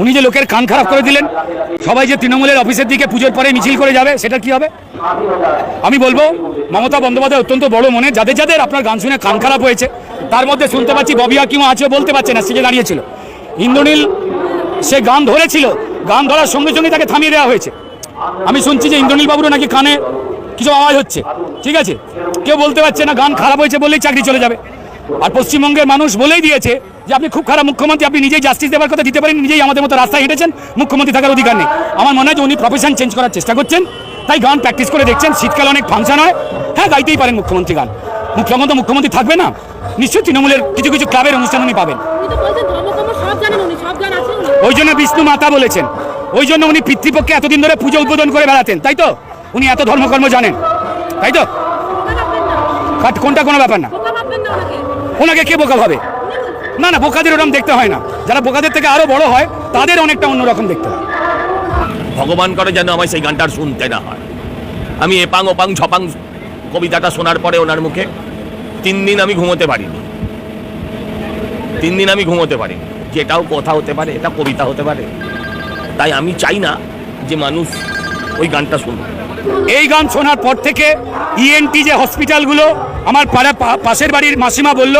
উনি যে লোকের কান খারাপ করে দিলেন, সবাই যে তৃণমূলের অফিসের দিকে পুজোর পরে মিছিল করে যাবে, সেটা কি হবে? আমি বলব, মমতা বন্দ্যোপাধ্যায় অত্যন্ত বড় মনে যাদের যাদের আপনার গান শুনে কান খারাপ হয়েছে, তার মধ্যে শুনতে পাচ্ছি ববি হাকিমও আছে বলতে পারছে না, সিজে দাঁড়িয়েছিল। ইন্দ্রনীল, সে গান ধরেছিল, গান ধরার সঙ্গে সঙ্গে তাকে থামিয়ে দেওয়া হয়েছে। আমি শুনছি যে ইন্দ্রনীল বাবুরও নাকি কানে কিছু আওয়াজ হচ্ছে, ঠিক আছে? কেউ বলতে পারছে না, গান খারাপ হয়েছে বললেই চাকরি চলে যাবে। আর পশ্চিমবঙ্গের মানুষ বলেই দিয়েছে যে আপনি খুব খারাপ মুখ্যমন্ত্রী আপনি নিজেই জাস্টিস দেওয়ার কথা দিতে পারেন নিজেই আমাদের মতো রাস্তায় হেঁটেছেন মুখ্যমন্ত্রী থাকার অধিকার নেই। আমার মনে হয় যে উনি প্রফেশন চেঞ্জ করার চেষ্টা করছেন তাই গান প্র্যাকটিস করে দেখছেন শীতকালে অনেক ফাংশন হয়। হ্যাঁ গাইতেই পারেন মুখ্যমন্ত্রী গান। মুখ্যমন্ত্রী মুখ্যমন্ত্রী থাকবে না? নিশ্চয়ই তৃণমূলের কিছু কিছু ক্লাবের অনুষ্ঠান উনি পাবেন। ওই জন্য বিষ্ণু মাতা বলেছেন। ওই জন্য উনি পিতৃপক্ষে এতদিন ধরে পুজো উদ্বোধন করে বেড়াতেন তাই তো? উনি এত ধর্মকর্ম জানেন তাই তো? কোনটা কোনো ব্যাপার না। ওনাকে কে বোকা ভাবে? না না বোকাদের ওরকম দেখতে হয় না। যারা বোকাদের থেকে আরও বড় হয় তাদের অনেকটা অন্যরকম দেখতে হয়। ভগবান করে যেন আমার সেই গানটা শুনতে না হয়। আমি এপাং ওপাং ছপাং কবিতাটা শোনার পরে ওনার মুখে তিন দিন আমি ঘুমোতে পারিনি। তিন দিন আমি ঘুমোতে পারিনি। যে এটাও কথা হতে পারে এটা কবিতা হতে পারে। তাই আমি চাই না যে মানুষ ওই গানটা শুনুক। এই গান শোনার পর থেকে ইএনটি যে হসপিটালগুলো আমার পাড়া পাশের বাড়ির মাসিমা বলল,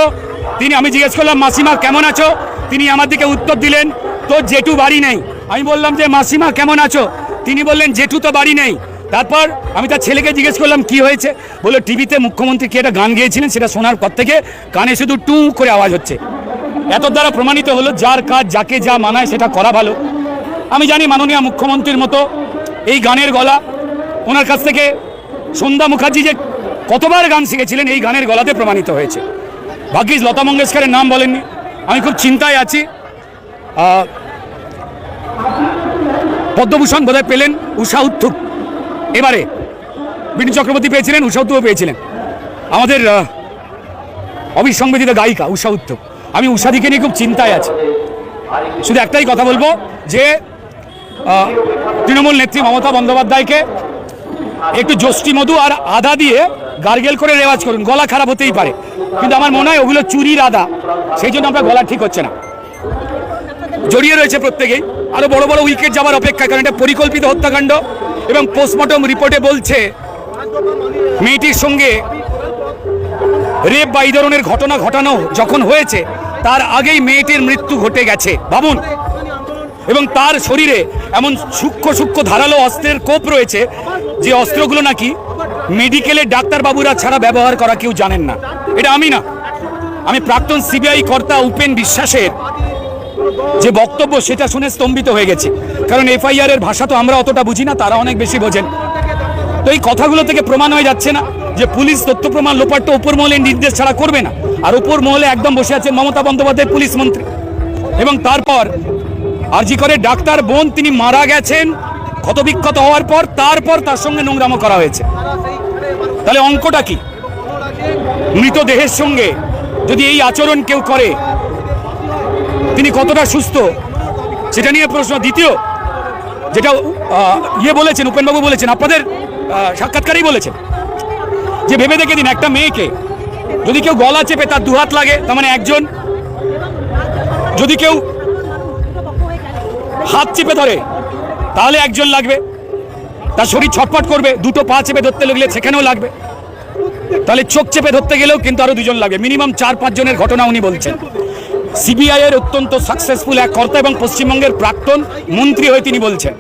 তিনি আমি জিজ্ঞেস করলাম, মাসিমা, কেমন আছো? তিনি আমার দিকে উত্তর দিলেন তোর জেঠু বাড়ি নেই। আমি বললাম যে, মাসিমা, কেমন আছো? তিনি বললেন, জেঠু তো বাড়ি নেই। তারপর আমি তার ছেলেকে জিজ্ঞেস করলাম, কি হয়েছে? বলল, টিভিতে মুখ্যমন্ত্রী কি একটা গান গেয়েছিলেন, সেটা শোনার পর থেকে কানে শুধু টু করে আওয়াজ হচ্ছে। এত দ্বারা প্রমাণিত হলো, যার কাজ যাকে যা মানায় সেটা করা ভালো। আমি জানি মাননীয় মুখ্যমন্ত্রীর মতো এই গানের গলা। ওনার কাছ থেকে সন্ধ্যা মুখার্জি যে কতবার গান শিখেছিলেন, এই গানের গলাতে প্রমাণিত হয়েছে। ভাগ্যিস লতা মঙ্গেশকরের নাম বলেননি। আমি খুব চিন্তায় আছি। পদ্মভূষণ বোধহয় পেলেন উষা উত্থুক এবারে বিনু চক্রবর্তী পেয়েছিলেন, উষা উত্থুপও পেয়েছিলেন। আমাদের অবিসংবেদিত গায়িকা উষা উত্থুক আমি উষাদিকে নিয়ে খুব চিন্তায় আছি। শুধু একটাই কথা বলব, যে তৃণমূল নেত্রী মমতা বন্দ্যোপাধ্যায়কে একটু যষ্টি মধু আর আদা দিয়ে গার্গেল করে রেওয়াজ করুন, গলা খারাপ হতেই পারে। কিন্তু আমার মনে হয় ওগুলো চুরি আদা সেই জন্য আপনার গলা ঠিক হচ্ছে না। জড়িয়ে রয়েছে প্রত্যেকেই। আরও বড় বড় উইকেট যাওয়ার অপেক্ষা কারণ এটা পরিকল্পিত হত্যাকাণ্ড এবং পোস্টমর্টম রিপোর্টে বলছে, মেয়েটির সঙ্গে রেপ বা এই ধরনের ঘটনা ঘটানো যখন হয়েছে, তার আগেই মেয়েটির মৃত্যু ঘটে গেছে। ভাবুন। এবং তার শরীরে এমন সূক্ষ্ম সূক্ষ্ম ধারালো অস্ত্রের কোপ রয়েছে, যে অস্ত্রগুলো নাকি মেডিকেলের ডাক্তারবাবুরা ছাড়া ব্যবহার করা কেউ জানেন না। এটা আমি না। আমি প্রাক্তন সিবিআই কর্তা উপেন বিশ্বাসের যে বক্তব্য, সেটা শুনে স্তম্ভিত হয়ে গেছে। কারণ এফআইআর এর ভাষা তো আমরা অতটা বুঝি না, তারা অনেক বেশি বোঝেন। তো এই কথাগুলো থেকে প্রমাণ হয়ে যাচ্ছে না যে পুলিশ তথ্য প্রমাণ লোপাট্ট উপর মহলের নির্দেশ ছাড়া করবে না। আর উপর মহলে একদম বসে আছেন মমতা বন্দ্যোপাধ্যায়, পুলিশ মন্ত্রী। এবং তারপর আরজি করে ডাক্তার বোন, তিনি মারা গেছেন, ক্ষতবিক্ষত হওয়ার পর, তারপর তার সঙ্গে নোংরামো করা হয়েছে। তাহলে অঙ্কটা কি? মৃতদেহের সঙ্গে যদি এই আচরণ কেউ করে, তিনি কতটা সুস্থ? সেটা নিয়ে প্রশ্ন। দ্বিতীয়, যেটা ইয়ে বলেছেন, উপেনবাবু বলেছেন, আপনাদের সাক্ষাৎকারেই বলেছেন, যে ভেবে দেখে দিন, একটা মেয়েকে যদি কেউ গলা চেপে তার দুহাত লাগে, তার মানে একজন, যদি কেউ হাত চেপে ধরে, তাহলে একজন লাগবে। তার শরীর ছটফট করবে, দুটো পা চেপে ধরতে লাগলে সেখানেও লাগবে। তাহলে চোখ চেপে ধরতে গেলেও কিন্তু আরও দুজন লাগবে। মিনিমাম চার, পাঁচ জনের ঘটনা উনি বলছেন। সিবিআই এর অত্যন্ত সাকসেসফুল এক কর্তা এবং পশ্চিমবঙ্গের প্রাক্তন মন্ত্রী হয়ে তিনি বলছেন।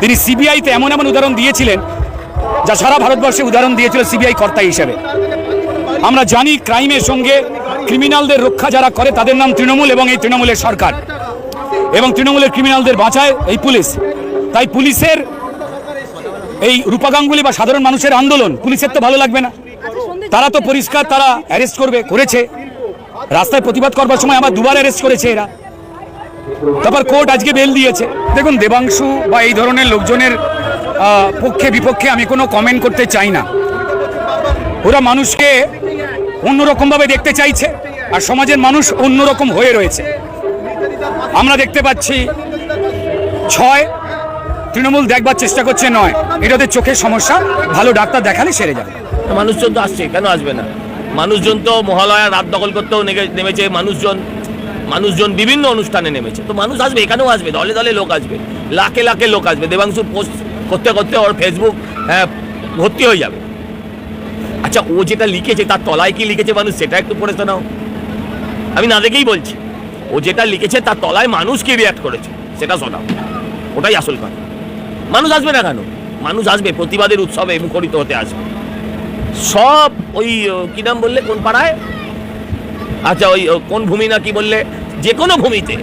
তিনি সিবিআইতে এমন এমন উদাহরণ দিয়েছিলেন, যা সারা ভারতবর্ষে উদাহরণ দিয়েছিল সিবিআই কর্তা হিসেবে। আমরা জানি ক্রাইমের সঙ্গে ক্রিমিনালদের রক্ষা যারা করে, তাদের নাম তৃণমূল এবং এই তৃণমূলের সরকার। এবং তৃণমূলের ক্রিমিনালদের বাঁচায় এই পুলিশ। তাই পুলিশের এই রূপা গাঙ্গুলি বা সাধারণ মানুষের আন্দোলন পুলিশের তো ভালো লাগবে না। তারা তো পরিষ্কার তারা অ্যারেস্ট করবে, করেছে। রাস্তায় প্রতিবাদ করবার সময় আমার দুবার অ্যারেস্ট করেছে এরা। তারপর কোর্ট আজকে বেল দিয়েছে। দেখুন, দেবাংশু বা এই ধরনের লোকজনের পক্ষে, বিপক্ষে আমি কোনো কমেন্ট করতে চাই না। ওরা মানুষকে অন্যরকমভাবে দেখতে চাইছে, আর সমাজের মানুষ অন্যরকম হয়ে রয়েছে। আমরা দেখতে পাচ্ছি ছয় তৃণমূল দেখবার চেষ্টা করছে নয়। এটা ওদের চোখের সমস্যা। ভালো ডাক্তার দেখালে সেরে যাবে। মানুষজন তো আসছে, কেন আসবে না? মানুষজন তো মহালয়া রাত দখল করতেও নেমেছে। মানুষজন মানুষজন বিভিন্ন অনুষ্ঠানে নেমেছে। তো মানুষ আসবে, এখানেও আসবে, দলে দলে লোক আসবে, লাখে লাখে লোক আসবে। দেবাংশুর পোস্ট করতে করতে ওর ফেসবুক হ্যাঁ ভর্তি হয়ে যাবে। আচ্ছা ও যেটা লিখেছে, তার তলায় কি লিখেছে মানুষ, সেটা একটু পড়ে শোনাও। আমি না দেখেই বলছি। ও যেটা লিখেছে, তার তলায় মানুষ কি রিয়াক্ট করেছে, সেটা শোনাও। ওটাই আসল কথা। মানুষ আসবে না কেন? মানুষ আসবে, প্রতিবাদের উৎসবে মুখরিত হতে আসবে। সব ওই কি নাম বললে কোন পাড়ায়? আচ্ছা ওই কোন ভূমি না কি বললে? যে কোনো ভূমিতে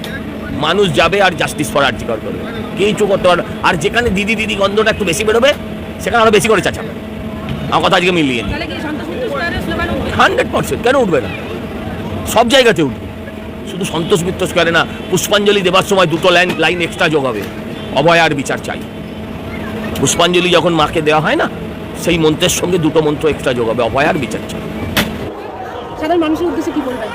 মানুষ যাবে আর জাস্টিস ফর আর্টিকল করবে। কিছু করতে পারবে? আর যেখানে দিদি দিদি গন্ধটা একটু বেশি বেরোবে, সেখানে আরও বেশি করে চাচাবে। আমার কথা আজকে মিলিয়ে হান্ড্রেড পার্সেন্ট কেন উঠবে না? সব জায়গাতে উঠবে। শুধু সন্তোষ মিত্র স্কোয়ারে না, পুষ্পাঞ্জলি দেবার সময় দুটো লাইন লাইন এক্সট্রা যোগ হবে। অভয় আর বিচার চাই। পুষ্পাঞ্জলি যখন মাকে দেওয়া হয় না সেই মন্ত্রের সঙ্গে দুটো মন্ত্র এক্সট্রা যোগ হবে অভয় আর বিচার সাধারণ মানুষের উদ্দেশ্যে কি বলবেন?